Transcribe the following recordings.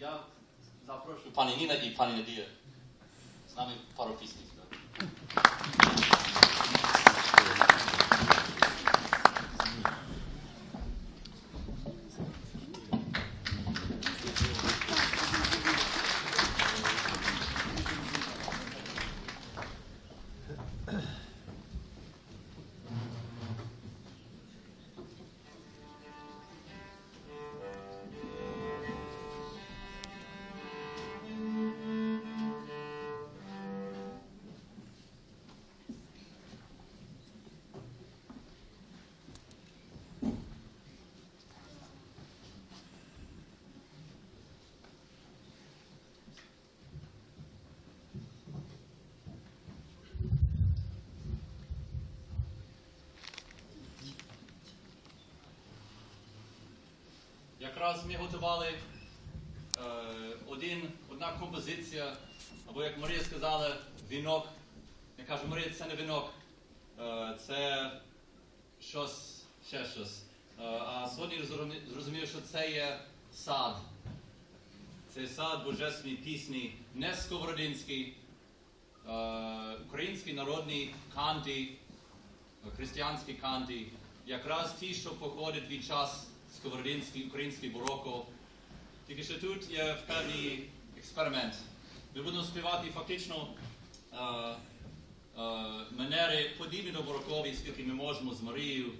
я запрошую Pani Ніна i Pani Надія. З нами paru пісень. Якраз ми готували е, один, одна композиція, або як Марія сказала, вінок. Я кажу, Марія, це не вінок, е, це щось, ще щось. Е, а сьогодні зрозумів, що це є сад. Це сад божественної пісні, не сковородинський, е, український народний канти, християнські канти, якраз ті, що походять від час сковородинський, український бароко. Тільки що тут є певний експеримент. Ми будемо співати фактично е, е, манери подібні до барокові, скільки ми можемо з Марією.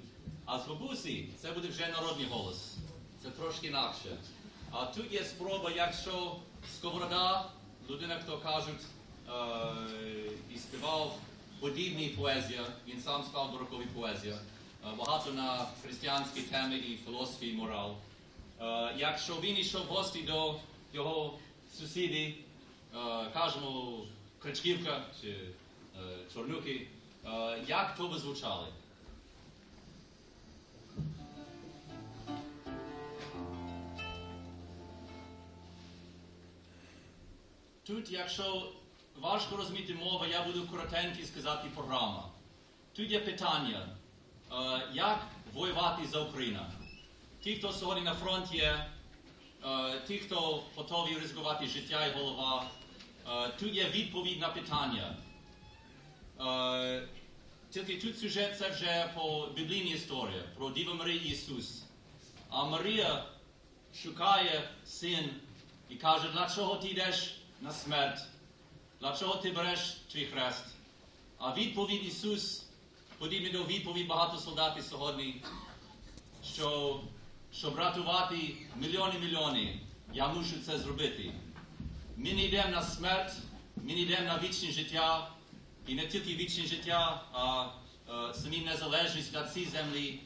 А з бабусі це буде вже народний голос. Це трошки інакше. А тут є спроба, якщо сковорода, людина, хто кажуть, е, і співав подібні поезія, він сам спав барокові поезія. Е, багато на християнські і філософії, морал. Е, якщо він йшов в гості до його сусідів, е, кажемо, Кричківка чи Чорнюки, як то би звучали? Тут, якщо важко розуміти мову, я буду коротенько сказати програма. Тут є питання, як воювати за Україну. Ті, хто сьогодні на фронті е, ті, хто готові ризикувати життя і голова, е, тут є відповідь на питання. Е, Тільки тут сюжет це вже по біблійній історії, про Діву Марію Ісус. А Марія шукає син і каже, для чого ти йдеш на смерть? Для чого ти береш твій хрест? А відповідь Ісус, подібно до відповідь багато солдатів сьогодні, що щоб рятувати мільйони мільйони, я мушу це зробити. Ми не йдемо на смерть, ми не йдемо на вічне життя, і не тільки вічне життя, а а самі незалежність на цій землі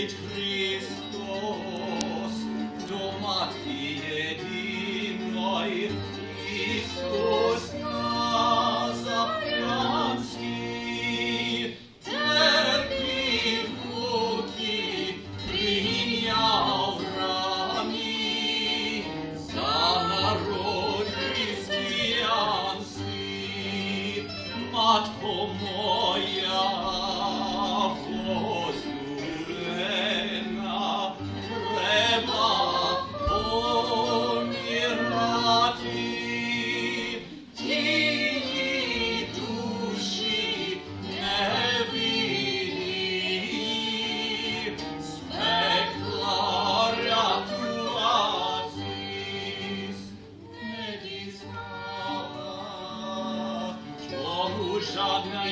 Przyjdź Chrystus żadna